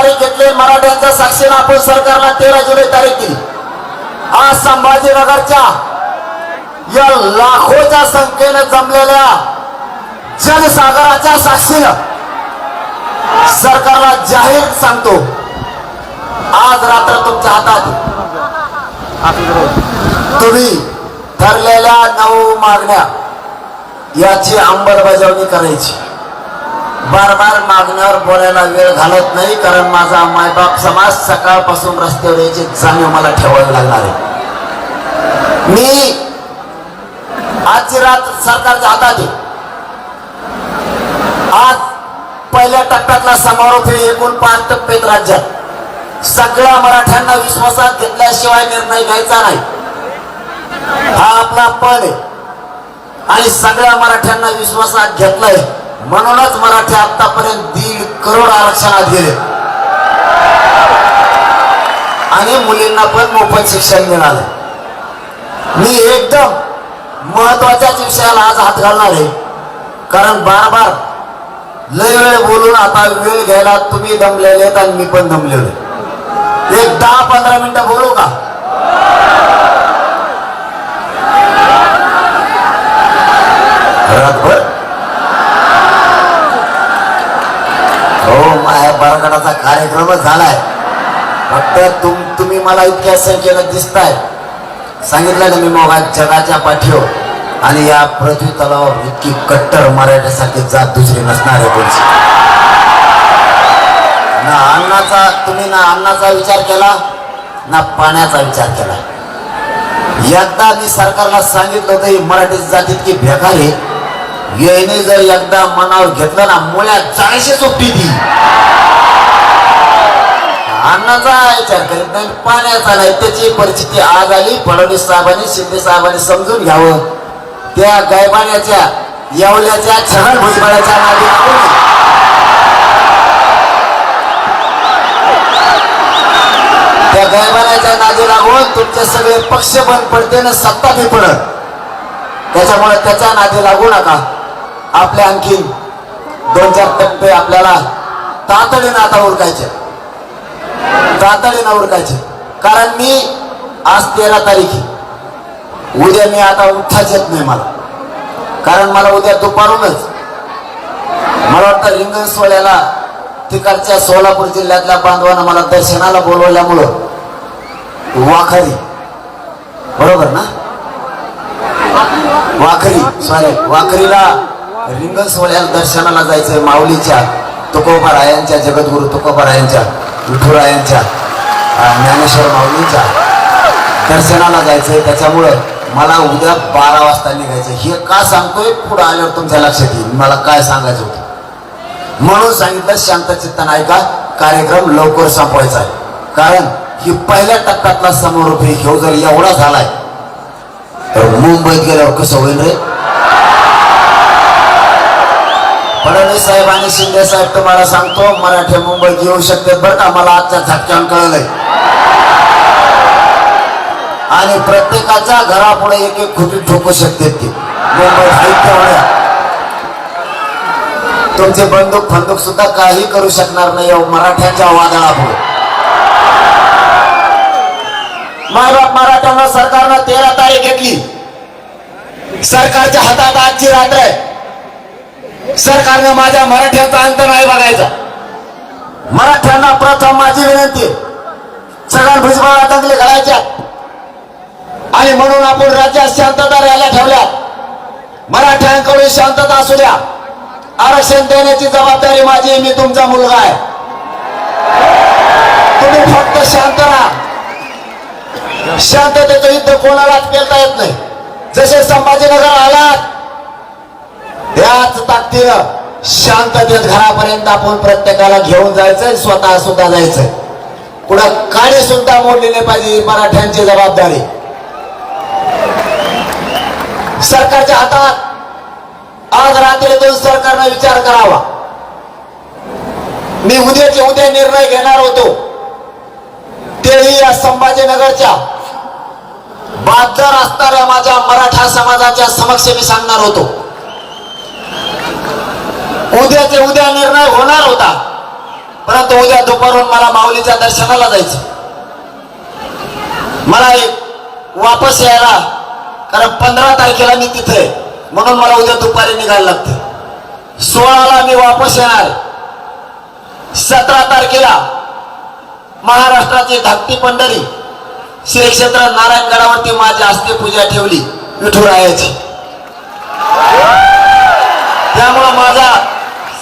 तारीख घेतली मराठ्यांच्या साक्षीनं आपण सरकारला तेरा जुलै तारीख दिली. आज संभाजीनगरच्या या लाखोच्या संख्येनं जमलेल्या जनसागराच्या साक्षीनं सरकारला जाहीर सांगतो. आज रात्र तुमच्या हातात. तुम्ही ठरलेल्या नऊ मागण्या याची अंमलबजावणी करायची. बार बार मागण्यावर बोलायला वेळ घालत नाही कारण माझा मायबाप समाज सकाळपासून रस्त्यावर याची जाणीव मला ठेवावी लागणार आहे. मी आजची रात सरकारच्या हातात आहे. आज पहिल्या टप्प्यातला समारोप हे एकूण पाच टप्प्यात राज्यात. सगळ्या मराठ्यांना विश्वासात घेतल्याशिवाय निर्णय घ्यायचा नाही. हा आपला पद आहे. आणि सगळ्या मराठ्यांना विश्वासात घेतलाय. म्हणूनच मराठी आतापर्यंत दीड करोड आरक्षणात गेले. आणि मुलींना पण मोफत शिक्षण मिळालं मी एकदम महत्वाच्याच विषयाला आज हात घालणार आहे. कारण बार बार लय वेळ बोलून आता वेळ घ्यायला तुम्ही दमलेले आहेत आणि मी पण दमलेलो एक दहा पंधरा मिनिटं बोलू का? रातभर हो माझ्या बरगडाचा कार्यक्रमच झालाय. फक्त तुम तुम्ही मला इतक्या संख्येनं दिसताय. सांगितलं ना मी मग जगाच्या पाठीवर. आणि या पृथ्वी तलावावर इतकी कट्टर मराठीसाठी जात दुसरी नसणार आहे तुमची ना अन्नाचा तुम्ही ना अन्नाचा विचार केला ना पाण्याचा विचार केला. एकदा मी सरकारला सांगितलं होतं ही मराठी जात इतकी बेकार आहे येणे जर एकदा मनावर घेतलं ना मुळ्या चाळीशे सोपी ती. अन्नाचा विचार करीत नाही पाण्याचा नाही त्याची परिस्थिती आज आली फडणवीस साहेबांनी शिंदे साहेबांनी समजून घ्यावं. त्या गायबाण्याच्या येवल्याच्या छगन भुजबळाच्या नादी त्या गायबाण्याच्या नादी लागून तुमचे सगळे पक्ष बंद पडते ना सत्ता बी पडत. त्याच्यामुळे त्याच्या नादी लागू नका. आपले आणखीन दोन चार टप्पे आपल्याला तातडीनं आता उरकायचे. तातडीनं उरकायचे. कारण मी आज तेरा तारीख उद्या मी आता उठाच येत नाही मला. कारण मला उद्या दुपारूनच मला वाटतं रिंगण सोहळ्याला तिकडच्या सोलापूर जिल्ह्यातल्या बांधवांना मला दर्शनाला बोलवल्यामुळं वाखरी. बरोबर ना? वाखरी सॉरी वाखरीला रिंगण सोहळ्याला दर्शनाला जायचंय माऊलीच्या तुकोबारायांच्या जगद्गुरु तुकोबारायांच्या विठुरायांच्या ज्ञानेश्वर माऊलींच्या दर्शनाला जायचंय. त्याच्यामुळं मला उद्या बारा वाजता निघायचं हे का सांगतोय? पुढं आल्यावर तुमच्या लक्षात येईल. मला काय सांगायचं होतं? म्हणून सांगितलं शांत चित्तन ऐका कार्यक्रम लवकर संपवायचा आहे. कारण ही पहिल्या टप्प्यातला समोर घेऊ जर एवढा झालाय तर मुंबईत गेल्यावर कसं होईल रे? फडणवीस साहेब आणि शिंदे साहेब तुम्हाला सांगतो मराठी मुंबईत येऊ शकते बरं का? मला आजच्या झटक्यान कळलंय. आणि प्रत्येकाच्या घरापुढे एक एक खुटी ठोकू शकते ते. मुंबईत साहित्य तुमचे बंदूक फंदूक सुद्धा काही करू शकणार नाही मराठ्यांच्या वादळापुढे. मायबाप मराठ्यांना सरकारनं तेरा तारीख घेतली. सरकारच्या हातात आजची रात्र आहे. सरकारनं माझ्या मराठ्याचा अंत नाही बघायचा. मराठ्यांना प्रथम माझी विनंती सगळ्या भुजबळ दंगले घडायच्या आणि म्हणून आपण राज्यात शांतता रॅल्या ठेवल्या. मराठ्यांकडून शांतता असू द्या. आरक्षण देण्याची जबाबदारी माझी मी तुमचा मुलगा आहे. तुम्ही फक्त शांत राहा. शांततेचं युद्ध कोणालाच पेलता येत नाही. जसे संभाजीनगर आलात त्याच ताकदीनं शांततेत घरापर्यंत आपण प्रत्येकाला घेऊन जायचंय स्वतः सुद्धा जायचंय. कुणा काळी सुद्धा मोडली नाही पाहिजे मराठ्यांची जबाबदारी. सरकारच्या हातात आज रात्री दोन सरकारनं विचार करावा. मी उद्याचे उद्या निर्णय घेणार होतो. तेही या संभाजीनगरच्या बाजार असणाऱ्या माझ्या मराठा समाजाच्या समक्ष मी सांगणार होतो. उद्याचे उद्या निर्णय होणार होता. परंतु उद्या दुपारून मला माऊलीच्या दर्शनाला जायचं. मला एक वापस यायला कारण पंधरा तारखेला मी तिथे म्हणून मला उद्या दुपारी निघायला लागते. सोळाला मी वापस येणार. सतरा तारखेला महाराष्ट्राची धाकटी पंढरी श्री क्षेत्र नारायणगडावरती माझी हस्ते पूजा ठेवली. विठुरायाची. त्यामुळं माझा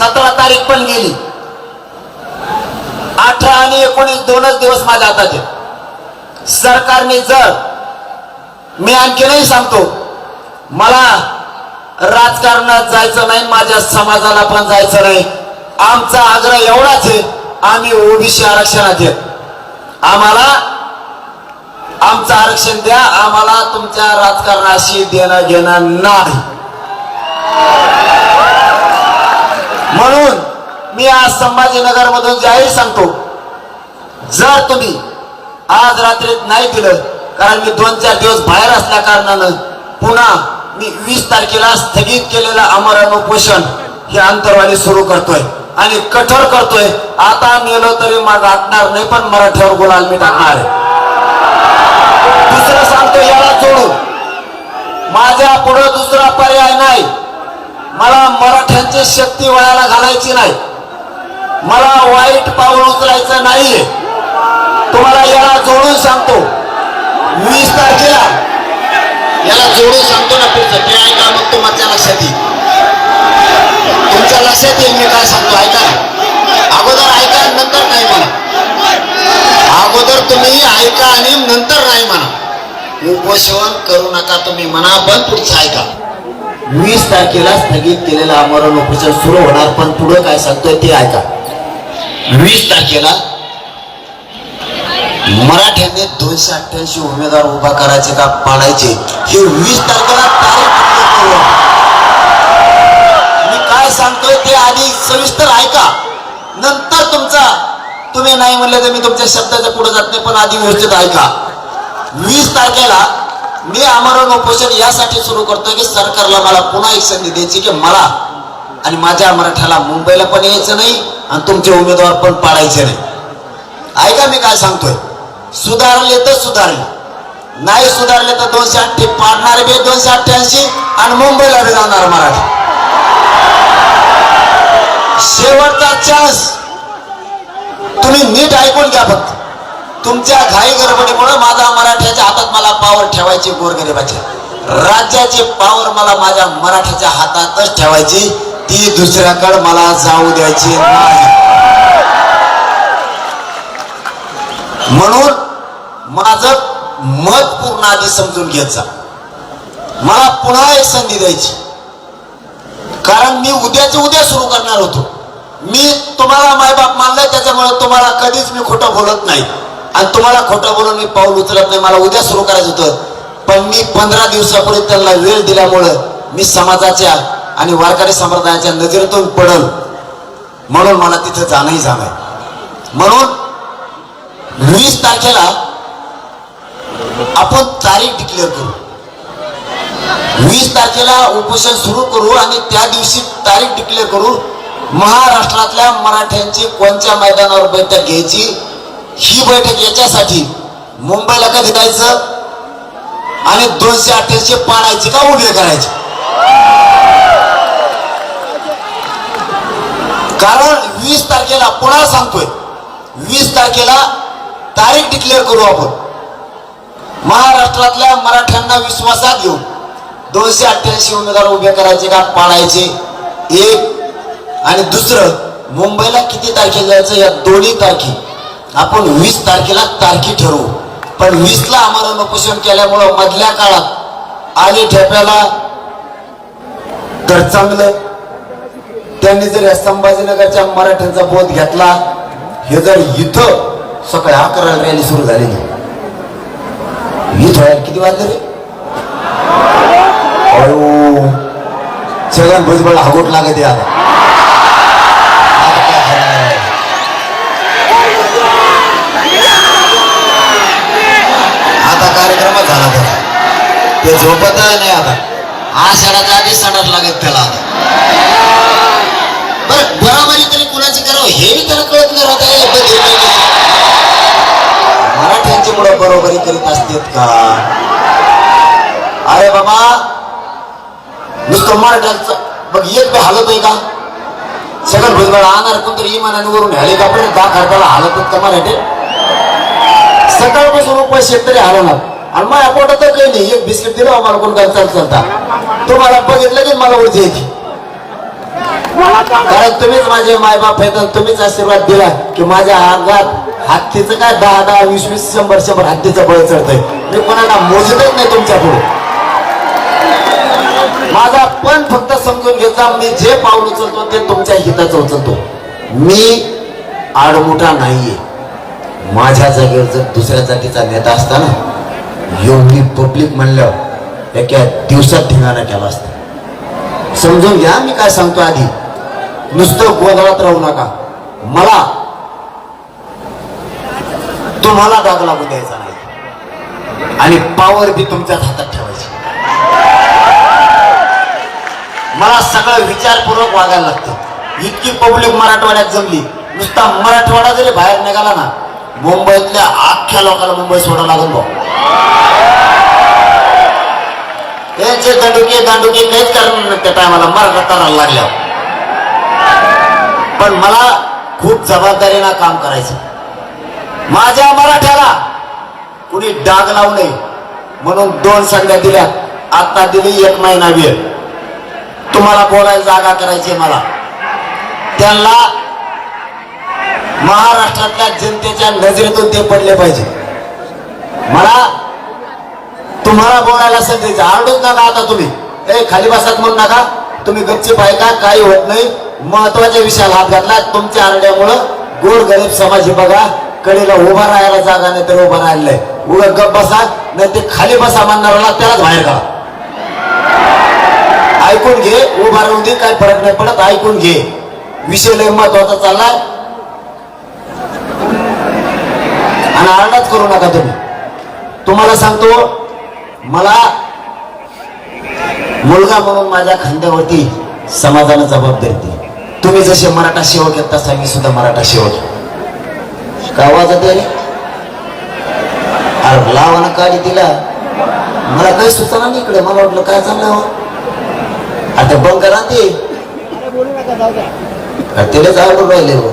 सतरा तारीख पण गेली. अठरा आणि एकोणीस दोनच दिवस माझ्या हातात येत सरकारने जर मी आणखीनही सांगतो मला राजकारणात जायचं नाही माझ्या समाजाला पण जायचं नाही. आमचा आग्रह एवढाच आहे आम्ही ओबीसी आरक्षणात येत आम्हाला आमचं आरक्षण द्या आम्हाला तुमच्या राजकारणाशी देणं घेणं नाही. म्हणून मी आज संभाजीनगर मधून जाहीर सांगतो जर तुम्ही आज रात्रीत नाही दिलं कारण मी दोन चार दिवस बाहेर असल्या कारणानं पुन्हा मी वीस तारखेला स्थगित केलेलं अमरण उपोषण हे अंतरवाली सुरू करतोय आणि कठोर करतोय. आता नेलो तरी मला राहणार नाही पण मराठ्यावर गुलाल मी टाकणार आहे. दुसरं सांगतो याला सोडू माझ्या पुढे दुसरा पर्याय नाही. मला मराठ्यांची शक्ती वयाला घालायची नाही. मला वाईट पाऊल उचलायचं नाहीये. तुम्हाला याला जोडून सांगतो. वीस तारखेला. याला जोडून सांगतो ना पुढचं. ते ऐका मग तुमच्या लक्षात येईल. तुमच्या लक्षात येईल मी काय सांगतो. ऐका अगोदर ऐका नंतर नाही म्हणा. अगोदर तुम्ही ऐका आणि नंतर नाही म्हणा. उपोषण करू नका तुम्ही म्हणा पण पुढचं ऐका. वीस तारखेला स्थगित केलेलं आमरण उपोषण सुरू होणार पण पुढे काय सांगतोय ते ऐका. वीस तारखेला मराठ्यांनी दोनशे अठ्ठ्याऐंशी उमेदवार उभा करायचे का पाडायचे. हे वीस तारखेला तारीख मी काय सांगतोय ते आधी सविस्तर ऐका. नंतर तुमचा तुम्ही नाही म्हणलं तर मी तुमच्या शब्दाच्या पुढे जात नाही पण आधी व्यवस्थित ऐका. वीस तारखेला मी आमरण उपोषण यासाठी सुरू करतोय की सरकारला मला पुन्हा एक संधी द्यायची की मला आणि माझ्या मराठ्याला मुंबईला पण यायचं नाही आणि तुमचे उमेदवार पण पाडायचे नाही. ऐका मी काय सांगतोय. सुधारले तर सुधारले. नाही सुधारले तर दोनशे अठ्ठे पाडणार बी दोनशे अठ्ठ्याऐंशी आणि मुंबईला बी जाणार मराठी. शेवटचा चान्स तुम्ही नीट ऐकून घ्या फक्त. तुमच्या घाई गडबडीमुळे माझा मराठ्याच्या हातात मला पावर ठेवायची गोरगरीबाचे राज्याची पावर मला माझ्या मराठ्याच्या हातातच ठेवायची. ती दुसऱ्याकडे मला जाऊ द्यायची नाही. म्हणून माझं मत पूर्ण आधी समजून घ्यायचा. मला पुन्हा एक संधी द्यायची. कारण मी उद्याचे उद्या सुरू करणार होतो. मी तुम्हाला मायबाप मानलाय त्याच्यामुळे तुम्हाला कधीच मी खोटं बोलत नाही. आणि तुम्हाला खोटं बोलून मी पाऊल उचलत नाही मला उद्या सुरू करायचं होतं. पण मी पंधरा दिवसापूर्वी त्यांना वेळ दिल्यामुळं मी समाजाच्या आणि वारकरी संप्रदायाच्या नजरेतून पडल. म्हणून मला तिथं जाणंही जाणं आहे. म्हणून वीस तारखेला आपण तारीख डिक्लेअर करू. वीस तारखेला उपोषण सुरू करू आणि त्या दिवशी तारीख डिक्लेअर करू. महाराष्ट्रातल्या मराठ्यांची कोणत्या मैदानावर बैठक घ्यायची? ही बैठक याच्यासाठी मुंबईला कधी जायचं आणि दोनशे अठ्ठ्याऐंशी पाडायचे का उभे करायचे? कारण वीस तारखेला पुन्हा सांगतोय वीस तारखेला तारीख डिक्लेअर करू आपण. महाराष्ट्रातल्या मराठ्यांना विश्वासात घेऊन दोनशे अठ्ठ्याऐंशी उमेदवार उभे करायचे का पाडायचे? एक. आणि दुसरं मुंबईला किती तारखेला जायचं? या दोन्ही तारखे. आपण वीस तारखेला तारखी ठरवू पण वीसला आम्हाला उपोषण केल्यामुळं मधल्या काळात आली ठेप्याला तर चांगलं. त्यांनी जर या संभाजीनगरच्या मराठ्यांचा बोध घेतला हे जर इथं सकाळी अकरा रॅली सुरू झालेली. इथं किती वाजले रे? अयो सगळ्यात भुजबळ हागोट लागत आहे झाला त्याला ते झोपत नाही आता. आषाढाच्या आधी सडर लागत त्याला आता. बरं बराबरी तरी कुणाची करावं? हे त्याला कळत नाही राहत. मराठ्यांची मुळे बरोबरी करीत असतात का? अरे बाबा नुसतं मराठ्यांचं मग एक बी हालत आहे का? सगळं भुजबळ आणणार कोणतरी इमानाने वरून का पण खर्चाला हालत का मराठी? सकाळपासून उपाय शेतकरी हलवणार. आणि माझ्या पोटात तर काही नाही. एक बिस्किट दिलं आम्हाला कोण काय चाल चालता तुम्हाला बघितलं की मला ओळखी येते. कारण तुम्हीच माझे मायबाप आहेत आणि तुम्हीच आशीर्वाद दिला की माझ्या अंगात हत्तीचं काय दहा दहा वीस वीस शंभर शंभर हत्तीचं बळ चढतंय. मी कोणाला मोजतच नाही तुमच्यापुढे. माझा पण फक्त समजून घ्यायचा मी जे पाऊल उचलतो ते तुमच्या हिताचं उचलतो. मी आडमुठा नाहीये. माझ्या जागेवर जर दुसऱ्या जातीचा नेता असताना एवढी पब्लिक म्हणल्यावर एका दिवसात धिंगाणा केला असता. समजून घ्या मी काय सांगतो आधी. नुसतं गोंधळात राहू नका. मला तुम्हाला दाग लागू द्यायचा नाही. आणि पावर बी तुमच्याच हातात ठेवायची. मला सगळं विचारपूर्वक वागायला लागतं. इतकी पब्लिक मराठवाड्यात जमली. नुसता मराठवाडा जरी बाहेर निघाला ना मुंबईतल्या अख्ख्या लोकांना मुंबई सोडावं लागेल भाऊ. त्यांचे दंडुके दांडुके काहीच कारण त्या टायमाला मराठा करायला लागल्यावर पण मला खूप जबाबदारीनं काम करायचं. माझ्या मराठ्याला कुणी डाग लावू नये म्हणून दोन संध्या दिल्या. आता दिली एक महिना वेळ. तुम्हाला बोलायला जागा करायची मला. त्यांना महाराष्ट्रातल्या जनतेच्या नजरेतून ते पडले पाहिजे. मला तुम्हाला बोलायला संधी आरडूच नका आता तुम्ही. ए खाली बसात म्हणून नका. तुम्ही गच्ची का काही होत नाही. महत्त्वाच्या विषयाला हात घातला. तुमच्या आरड्यामुळं गोर गरीब समाज हे बघा कडेला उभा राहायला जागा नाही तर उभा राहिलंय. उगा गप बसा नाही ते खाली बसा म्हणणाऱ्याला त्यालाच बाहेर काढा. ऐकून घे उभा राहून दे काय फरक नाही पडत ऐकून घे. विषय लय महत्त्वाचा चाललाय. आरडाच करू नका तुम्ही. तुम्हाला सांगतो मला मुलगा म्हणून माझ्या खांद्यावरती समाजानं जबाबदारी दिली तुम्ही जसे मराठा सेवक आहेत तसा मी सुद्धा मराठा सेवक का आवाज अरे आहे? रे? अरे लावानं तिला मला काही सुचना नाही इकडे. मला वाटलं काय चाललं हो? आता बंद करा ते तिला जाऊ राहिले हो.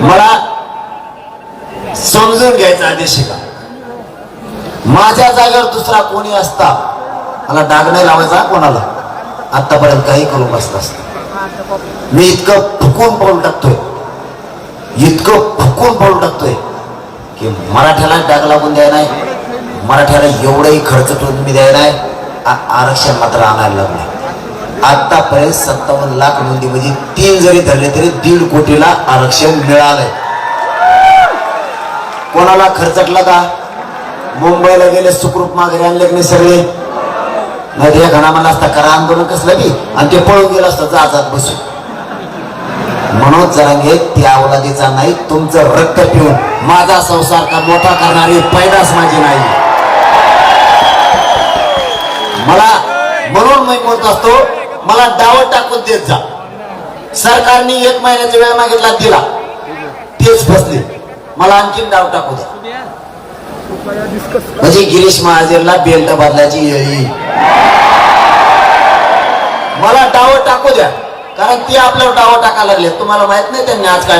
मला समजून घ्यायचा आदेश शिका माझ्या जागेवर दुसरा कोणी असता मला डाग नाही लावायचा कोणाला. आतापर्यंत काही करून बसला असत. मी इतकं फुकून पाऊल टाकतोय. इतकं फुकून पाऊल टाकतोय की मराठ्याला डाग लागून द्याय नाही. मराठ्याला एवढंही खर्च करून मी द्याय नाही. आरक्षण मात्र आणायला लागलं आतापर्यंत सत्तावन्न लाख नोंदीमध्ये तीन जरी धरले तरी दीड कोटीला आरक्षण मिळालंय. कोणाला खर्चटला का? मुंबईला गेले सुखरूप माघारी आणले की सगळे? नाही घणा मला असता करा आंदोलन कसलं बी. आणि ते पळून गेलं असतं जात बसून मनोज जरांगे त्या अवलादीचा नाही तुमचं रक्त पिऊन. माझा संसार का मोठा करणारी पैदास माझी नाही. मला म्हणून मी बोलत असतो मला डावत टाकून देत जा. सरकारने एक महिन्याचा वेळ मागितला दिला. तेच फसले. मला आणखीन डाव टाकू द्या. म्हणजे गिरीश महाजनला बेल्ट बदलायची येईल. मला डाव टाकू द्या. कारण ते आपल्यावर डाव टाकायला लागले. तुम्हाला माहीत नाही त्यांनी आज काय